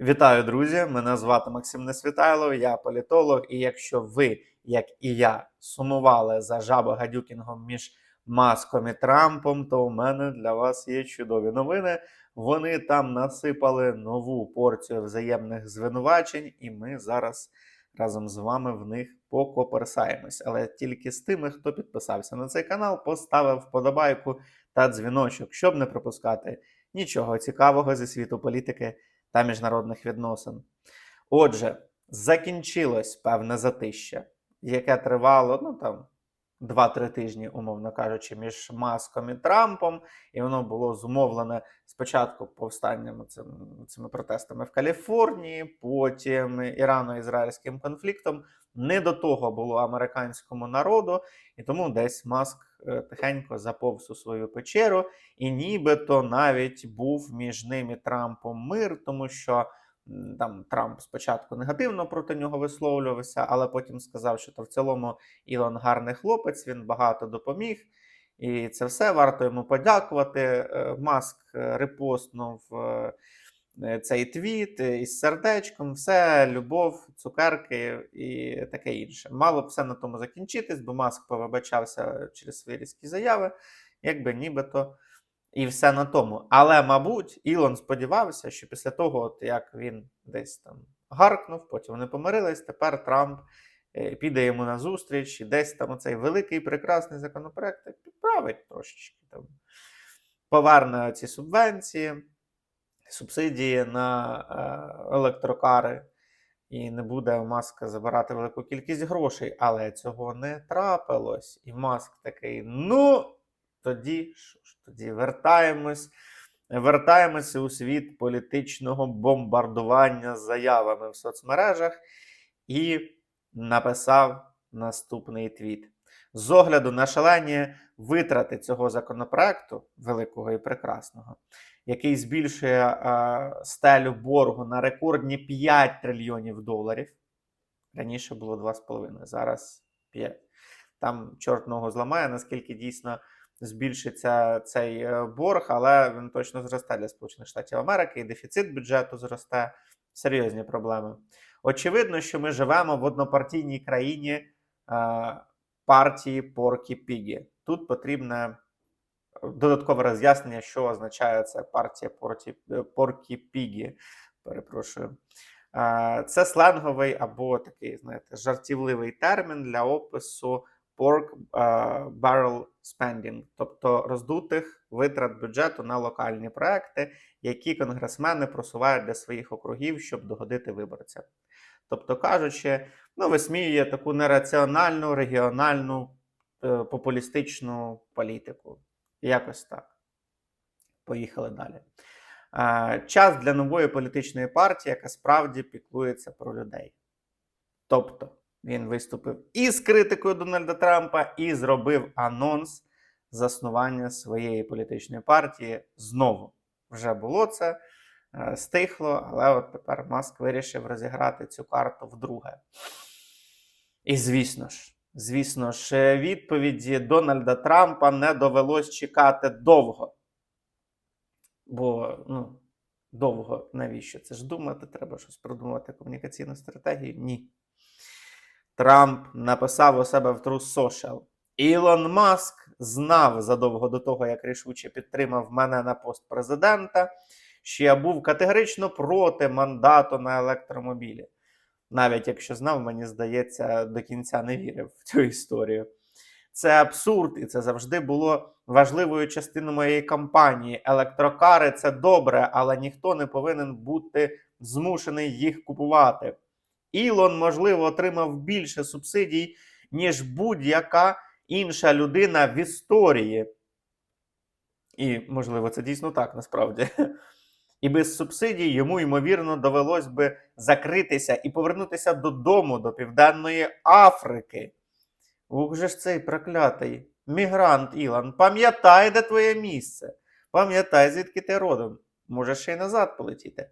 Вітаю, друзі! Мене звати Максим Несвітайло, я політолог. І якщо ви, як і я, сумували за жабо-гадюкінгом між Маском і Трампом, то у мене для вас є чудові новини. Вони там насипали нову порцію взаємних звинувачень, і ми зараз разом з вами в них покоперсаємось. Але тільки з тими, хто підписався на цей канал, поставив вподобайку та дзвіночок, щоб не пропускати нічого цікавого зі світу політики та міжнародних відносин. Отже, закінчилось певне затища, яке тривало ну там 2-3 тижні, умовно кажучи, між Маском і Трампом, і воно було зумовлене спочатку повстанням цим, цими протестами в Каліфорнії, потім ірано-ізраїльським конфліктом. Не до того було американському народу, і тому десь Маск тихенько заповз у свою печеру, і нібито навіть був між ним і Трампом мир, тому що там Трамп спочатку негативно проти нього висловлювався, але потім сказав, що то в цілому Ілон гарний хлопець, він багато допоміг. І це все варто йому подякувати. Е, Маск е, репостнув е, е, цей твіт е, із сердечком, все, любов, цукерки і таке інше. Мало б все на тому закінчитись, бо Маск повибачався через свої різкі заяви, якби нібито і все на тому. Але, мабуть, Ілон сподівався, що після того, от як він десь там гаркнув, потім вони помирились, тепер Трамп е, піде йому на зустріч і десь там оцей великий прекрасний законопроект підправить трошечки там. Поверне ці субвенції, субсидії на е, електрокари, і не буде Маска забирати велику кількість грошей, але цього не трапилось. І Маск такий: ну, тоді що ж, тоді вертаємось. Вертаємося у світ політичного бомбардування з заявами в соцмережах і написав наступний твіт. З огляду на шалені витрати цього законопроекту, великого і прекрасного, який збільшує е, стелю боргу на рекордні 5 трильйонів доларів. Раніше було 2,5, зараз 5. Там чорт ногу зламає, наскільки дійсно збільшиться цей е, борг, але він точно зросте для Сполучених Штатів Америки, і дефіцит бюджету зросте. Серйозні проблеми. Очевидно, що ми живемо в однопартійній країні е, партії Поркі Пігі. Тут потрібне додаткове роз'яснення, що означає це партія Порті, Поркі Пігі. Перепрошую. Е, Це сленговий або такий, знаєте, жартівливий термін для опису pork е, barrel spending, тобто роздутих витрат бюджету на локальні проекти, які конгресмени просувають для своїх округів, щоб догодити виборцям. Тобто кажучи, ну, висміює таку нераціональну регіональну е, популістичну політику. Якось так. Поїхали далі. Час для нової політичної партії, яка справді піклується про людей. Тобто, він виступив і з критикою Дональда Трампа, і зробив анонс заснування своєї політичної партії. Знову вже було це, е, стихло, але от тепер Маск вирішив розіграти цю карту вдруге. І звісно ж, звісно ж, відповіді Дональда Трампа не довелось чекати довго. Бо, ну, довго навіщо це ж думати? Треба щось продумати комунікаційну стратегію? Ні. Трамп написав у себе в True Social. Ілон Маск знав задовго до того, як рішуче підтримав мене на пост президента, що я був категорично проти мандату на електромобілі. Навіть якщо знав, мені здається, до кінця не вірив в цю історію. Це абсурд, і це завжди було важливою частиною моєї кампанії. Електрокари це добре, але ніхто не повинен бути змушений їх купувати. Ілон, можливо, отримав більше субсидій, ніж будь-яка інша людина в історії. І, можливо, це дійсно так насправді. І без субсидій йому, ймовірно, довелось би закритися і повернутися додому до Південної Африки. Ух же ж цей проклятий мігрант Ілон, пам'ятай, де твоє місце. Пам'ятай, звідки ти родом. Можеш ще й назад полетіти.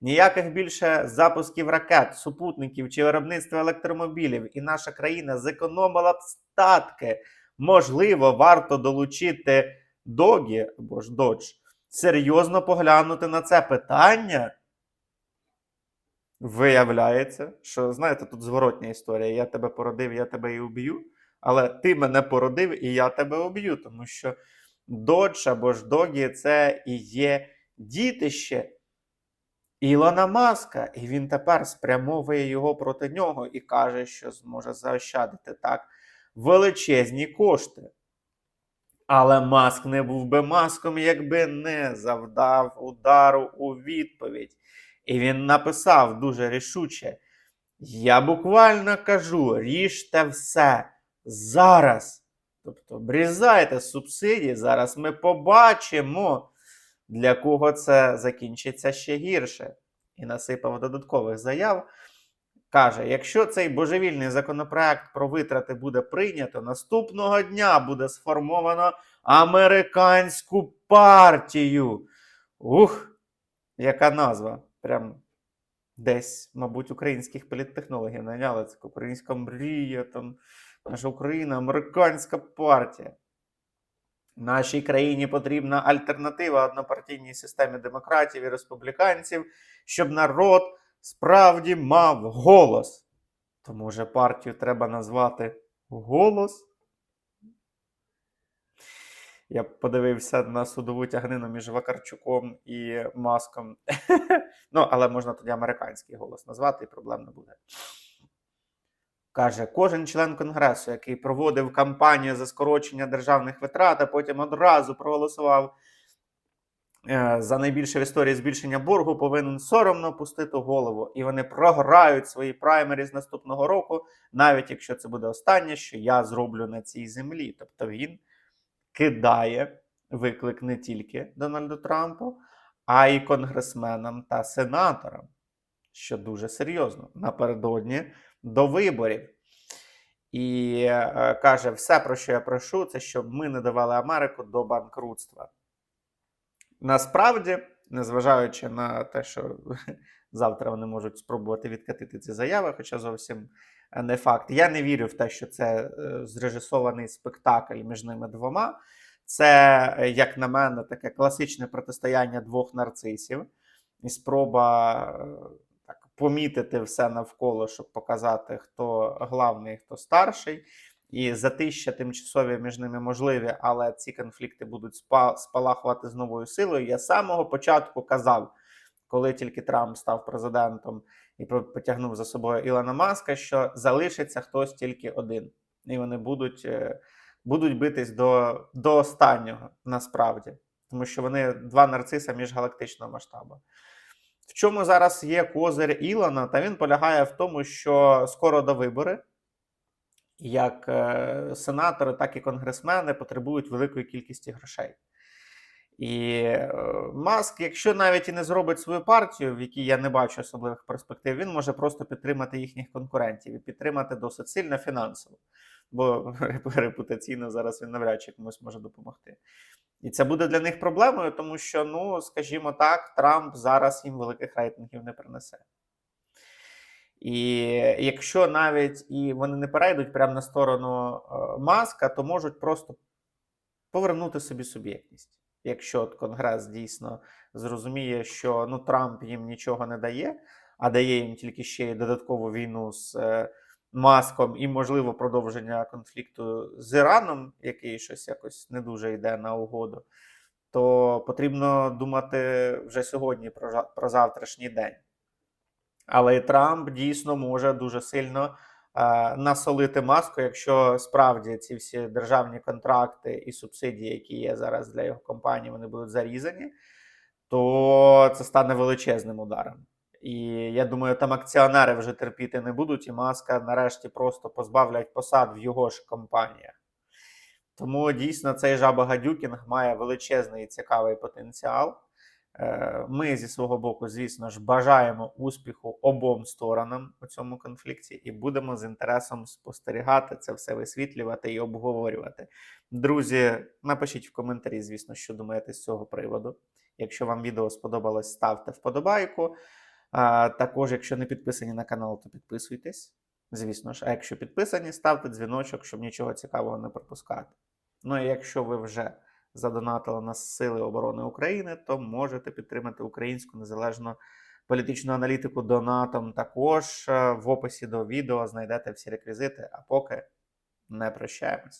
Ніяких більше запусків ракет, супутників чи виробництва електромобілів, і наша країна зекономила б статки. Можливо, варто долучити Догі або ж Додж, серйозно поглянути на це питання. Виявляється, що знаєте, тут зворотня історія. Я тебе породив, я тебе і уб'ю. Але ти мене породив, і я тебе уб'ю, тому що додж або ж догі це і є дітище Ілона Маска, і він тепер спрямовує його проти нього і каже, що зможе заощадити так величезні кошти. Але Маск не був би маском, якби не завдав удару у відповідь. І він написав дуже рішуче: Я буквально кажу: ріжте все зараз. Тобто, обрізайте субсидії. Зараз ми побачимо, для кого це закінчиться ще гірше. І насипав додаткових заяв. Каже: якщо цей божевільний законопроект про витрати буде прийнято, наступного дня буде сформовано американську партію. Ух, яка назва? Прям десь, мабуть, українських політтехнологів наняли. Це українська мрія, там наша Україна, американська партія. Нашій країні потрібна альтернатива однопартійній системі демократів і республіканців, щоб народ справді мав голос. То може партію треба назвати голос? Я подивився на судову тягнину між Вакарчуком і Маском. ну, але можна тоді американський голос назвати, і проблем не буде. Каже, кожен член конгресу, який проводив кампанію за скорочення державних витрат, а потім одразу проголосував за найбільше в історії збільшення боргу, повинен соромно опустити голову. І вони програють свої праймері з наступного року, навіть якщо це буде останнє, що я зроблю на цій землі. Тобто він кидає виклик не тільки Дональду Трампу, а й конгресменам та сенаторам, що дуже серйозно напередодні до виборів. І е, каже: все, про що я прошу, це щоб ми не давали Америку до банкрутства. Насправді, незважаючи на те, що завтра вони можуть спробувати відкатити ці заяви, хоча зовсім не факт. Я не вірю в те, що це е, зрежисований спектакль між ними двома. Це, е, як на мене, таке класичне протистояння двох нарцисів і спроба е, так, помітити все навколо, щоб показати, хто главний, хто старший. І затища тимчасові між ними можливі, але ці конфлікти будуть спа- спалахувати з новою силою. Я з самого початку казав, коли тільки Трамп став президентом і потягнув за собою Ілона Маска, що залишиться хтось тільки один, і вони будуть, е, будуть битись до, до останнього насправді, тому що вони два нарциса міжгалактичного масштабу. В чому зараз є козир Ілона? Та він полягає в тому, що скоро до вибори, як е, сенатори, так і конгресмени потребують великої кількості грошей. І е, Маск, якщо навіть і не зробить свою партію, в якій я не бачу особливих перспектив, він може просто підтримати їхніх конкурентів і підтримати досить сильно фінансово. Бо репутаційно зараз він навряд чи комусь може допомогти. І це буде для них проблемою, тому що, ну, скажімо так, Трамп зараз їм великих рейтингів не принесе. І якщо навіть і вони не перейдуть прямо на сторону е, Маска, то можуть просто повернути собі суб'єктність. Якщо от Конгрес дійсно зрозуміє, що ну, Трамп їм нічого не дає, а дає їм тільки ще й додаткову війну з е, Маском і, можливо, продовження конфлікту з Іраном, який щось якось не дуже йде на угоду, то потрібно думати вже сьогодні про, про завтрашній день. Але Трамп дійсно може дуже сильно е, насолити маску, якщо справді ці всі державні контракти і субсидії, які є зараз для його компанії, вони будуть зарізані, то це стане величезним ударом. І я думаю, там акціонери вже терпіти не будуть, і маска нарешті просто позбавлять посад в його ж компаніях. Тому дійсно цей жаба Гадюкінг має величезний і цікавий потенціал. Е, Ми зі свого боку, звісно ж, бажаємо успіху обом сторонам у цьому конфлікті і будемо з інтересом спостерігати це все висвітлювати і обговорювати. Друзі, напишіть в коментарі, звісно, що думаєте з цього приводу. Якщо вам відео сподобалось, ставте вподобайку. А, також, якщо не підписані на канал, то підписуйтесь. Звісно ж, а якщо підписані, ставте дзвіночок, щоб нічого цікавого не пропускати. Ну і якщо ви вже задонатили на Сили оборони України, то можете підтримати українську незалежну політичну аналітику донатом. Також е, в описі до відео знайдете всі реквізити. А поки не прощаємось.